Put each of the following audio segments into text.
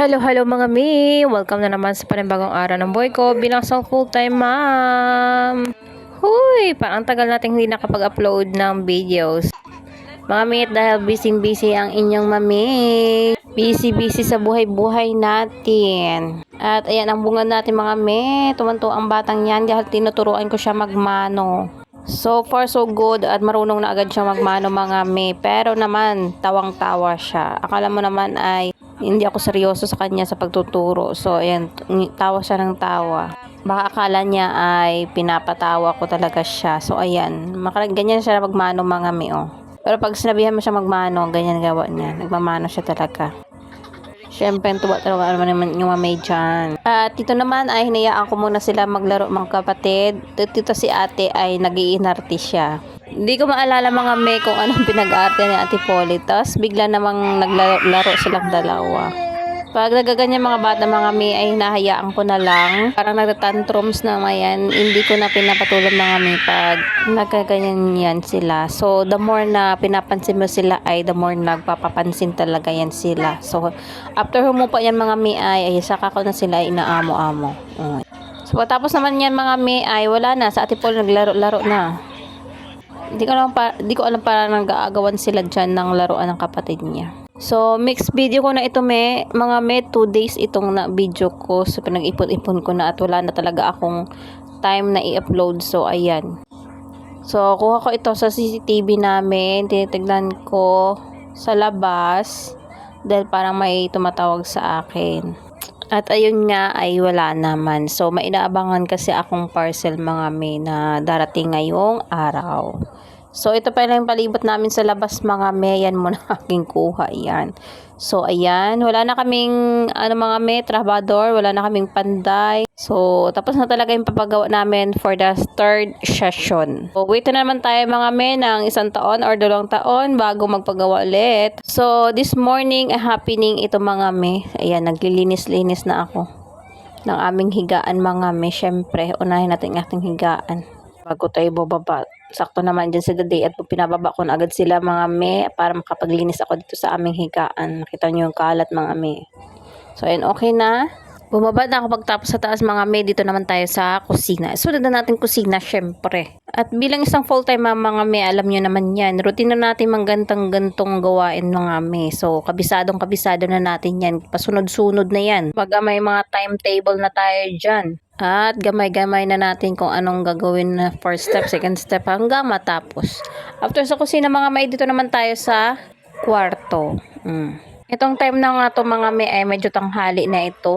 Hello, hello mga mi! Welcome na naman sa panibagong araw ng boy ko bilang isang full-time mom! Huy! Parang tagal nating hindi nakapag-upload ng videos. Mga mi, dahil busy-busy ang inyong mami. Busy-busy sa buhay-buhay natin. At ayan ang bunga natin mga mi. Tumanto ang batang yan dahil tinuturuan ko siya magmano. So far so good at marunong na agad siya magmano mga mi. Pero naman, tawang-tawa siya. Akala mo naman ay hindi ako seryoso sa kanya sa pagtuturo. So, ayan, tawa siya ng tawa. Baka akala niya ay pinapatawa ko talaga siya. So, ayan, ganyan siya magmano mga mi, oh. Pero pag sinabihan mo siya magmano, ganyan gawa niya. Nagmamano siya talaga. Siyempre, tuwa-tawa naman naman yung mamay dyan. At dito naman ay hinayaan ko muna sila maglaro mga kapatid. Dito si ate ay nagiinarte siya. Hindi ko maalala mga me kung anong pinag-arte ni Ate Polly. Tapos bigla namang naglaro laro silang dalawa. Pag nagaganyan mga bata mga me ay hinahayaan ko na lang. Parang nagtatantrums na mayan. Hindi ko na pinapatulog mga me pag nagaganyan yan sila. So the more na pinapansin mo sila ay the more nagpapapansin talaga yan sila. So after humupa yan mga me ay, ay saka ko na sila inaamo-amo. Mm. So tapos naman yan mga me ay wala na. Sa Ate Polly naglaro-laro na. Hindi ko alam pa, di ko alam para nag-aagawan sila diyan ng laruan ng kapatid niya. So, mixed video ko na ito, me. Mga me, 2 days itong na video ko. So, pinag-ipon-ipon ko na at wala na talaga akong time na i-upload. So, ayan. So, kuha ko ito sa CCTV namin. Tinitignan ko sa labas. Dahil parang may tumatawag sa akin. At ayun nga ay wala naman. So, mainaabangan kasi akong parcel mga may na darating ngayong araw. So, ito pa lang yung palibot namin sa labas mga may. Yan muna aking kuha. Yan. So, ayan. Wala na kaming ano mga may, trabador. Wala na kaming panday. So, tapos na talaga yung papagawa namin for the third session. So, wait na naman tayo mga may ng isang taon or dalawang taon bago magpagawa ulit. So, this morning, a happening ito mga may. Ayan, naglilinis-linis na ako ng aming higaan mga may. Siyempre, unahin natin ating higaan bago tayo bababa. Sakto naman dyan sa day at pinababa ko na agad sila mga me para makapaglinis ako dito sa aming higaan. Nakita nyo yung kalat mga me. So, ayun, okay na. Bumaba na ako pagtapos sa taas mga me. Dito naman tayo sa kusina. Sunod na natin kusina, syempre. At bilang isang full-time mga me, alam nyo naman yan. Routine na natin manggantang-gantong gawain mga me. So, kabisadong kabisado na natin yan. Pasunod-sunod na yan. Pag may mga timetable na tayo dyan. At gamay-gamay na natin kung anong gagawin na first step, second step hanggang matapos. After sa kusina mga may, dito naman tayo sa kwarto. Mm. Itong time na nga to mga may ay medyo tanghali na ito.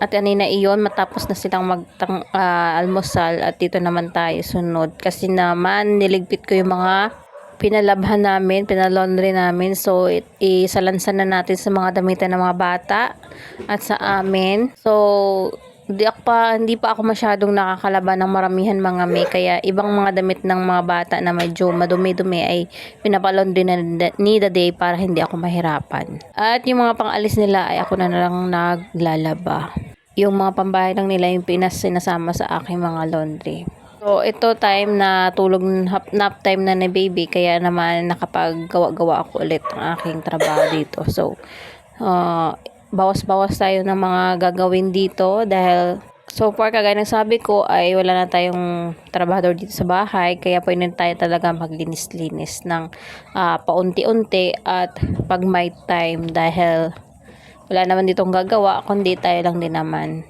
At kanina iyon, matapos na silang magtang almusal at dito naman tayo sunod. Kasi naman, niligpit ko yung mga pinalabhan namin, pinalaundry namin. So, it, isalansan na natin sa mga damitan ng mga bata at sa amin. So, hindi ako pa, hindi pa ako masyadong nakakalaban ng maramihan mga may. Kaya, ibang mga damit ng mga bata na medyo madumi-dumi ay pinapalaundry na ni the day para hindi ako mahirapan. At yung mga pang-alis nila ay ako na lang naglalaba yung mga pambahay lang nila yung pinas sinasama sa aking mga laundry. So, ito time na tulog nap, time na ni baby kaya naman nakapaggawa-gawa ako ulit ng aking trabaho dito. So, uh, bawas-bawas tayo ng mga gagawin dito dahil so far kagaya ng sabi ko ay wala na tayong trabahador dito sa bahay kaya pwede tayo talaga maglinis-linis ng ah, paunti-unti at pag may time dahil wala naman ditong gagawa, kundi tayo lang din naman.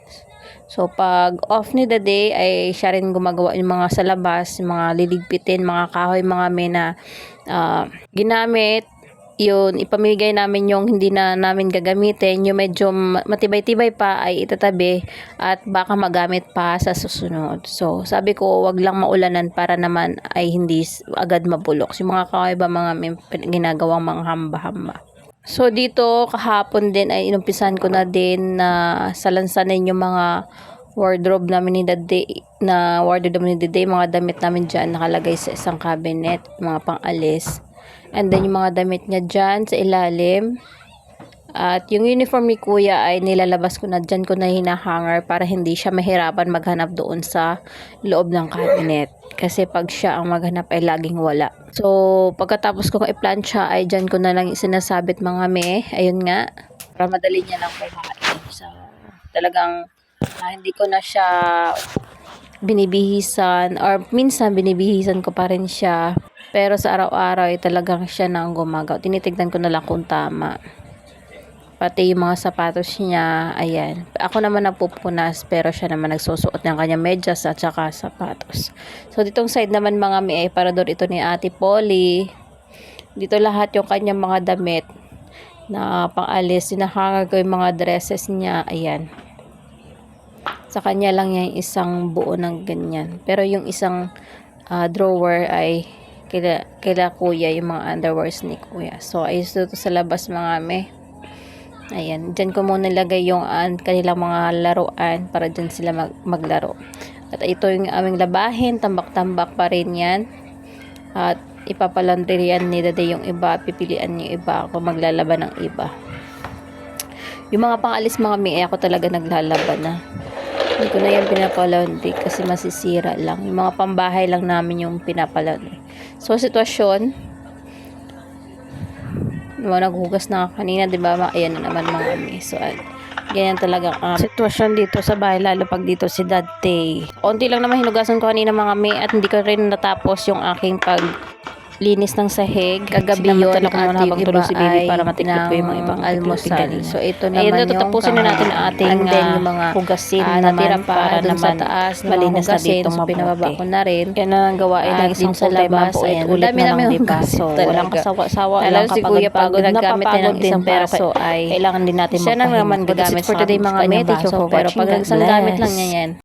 So, pag off ni the day, ay siya rin gumagawa yung mga sa labas, mga liligpitin, mga kahoy, mga may ah, ginamit. Yun, ipamigay namin yung hindi na namin gagamitin. Yung medyo ma- matibay-tibay pa ay itatabi at baka magamit pa sa susunod. So, sabi ko, wag lang maulanan para naman ay hindi agad mabulok. Yung mga kahoy ba mga ginagawang mga hamba-hamba. So dito kahapon din ay inumpisan ko na din na salansanin yung mga wardrobe namin ni day na wardrobe namin ni day mga damit namin dyan nakalagay sa isang cabinet mga pang-alis and then yung mga damit niya dyan sa ilalim at yung uniform ni kuya ay nilalabas ko na dyan ko na hinahanger para hindi siya mahirapan maghanap doon sa loob ng cabinet. Kasi pag siya ang maghanap ay laging wala. So, pagkatapos kong i-plancha ay dyan ko na lang sinasabit mga me. Ayun nga. para madali niya lang kumain. So, talagang ah, hindi ko na siya binibihisan or minsan binibihisan ko pa rin siya. Pero sa araw-araw ay talagang siya na ang gumagaw. Tinitignan ko na lang kung tama. Pati yung mga sapatos niya, ayan. Ako naman nagpupunas, pero siya naman nagsusuot ng kanyang medyas at saka sapatos. So, ditong side naman mga mi ay parador ito ni Ate Polly. Dito lahat yung kanyang mga damit na pang-alis. Sinahanger ko yung mga dresses niya, ayan. Sa kanya lang yung isang buo ng ganyan. Pero yung isang ah, drawer ay kila, kila kuya, yung mga underwears ni kuya. So, ayos dito sa labas mga me. Ayan, dyan ko muna nilagay yung ah, kanilang mga laruan para dyan sila mag, maglaro. At ito yung aming labahin, tambak-tambak pa rin yan. At ipapalaundry yan ni Dade yung iba, pipilian yung iba, ako maglalaban ng iba. Yung mga pangalis mga eh, ako talaga naglalaban na. Hindi ko na yan pinapalaundry kasi masisira lang. Yung mga pambahay lang namin yung pinapalaundry. So, sitwasyon, diba, naghugas na kanina, di ba? Ayan na naman mga mi. So, ay, ganyan talaga ang sitwasyon dito sa bahay, lalo pag dito si Dante. Konti lang naman hinugasan ko kanina mga mi at hindi ko rin natapos yung aking pag linis ng sahig. Kagabi yun at yung iba si baby ay para matikip ko yung mga ibang almusal. So, ito naman na, tatapusin na natin ang ating, and then ah, yung mga hugasin naman natira pa para dun naman sa taas na malinis na na dito so, pinababa ko na rin. Yan na ang gawain Ah, ng isang sa labas, eh, Ulit ulit na na lang lang di ba? hugasin So, walang kasawa-sawa, walang si Kuya pagod kapagod-pagod. naggamit din ng isang din, pero baso ay kailangan din natin siya na magpahinga. naman But that's gagamit it for today mga for Pero pag gamit lang niya yan,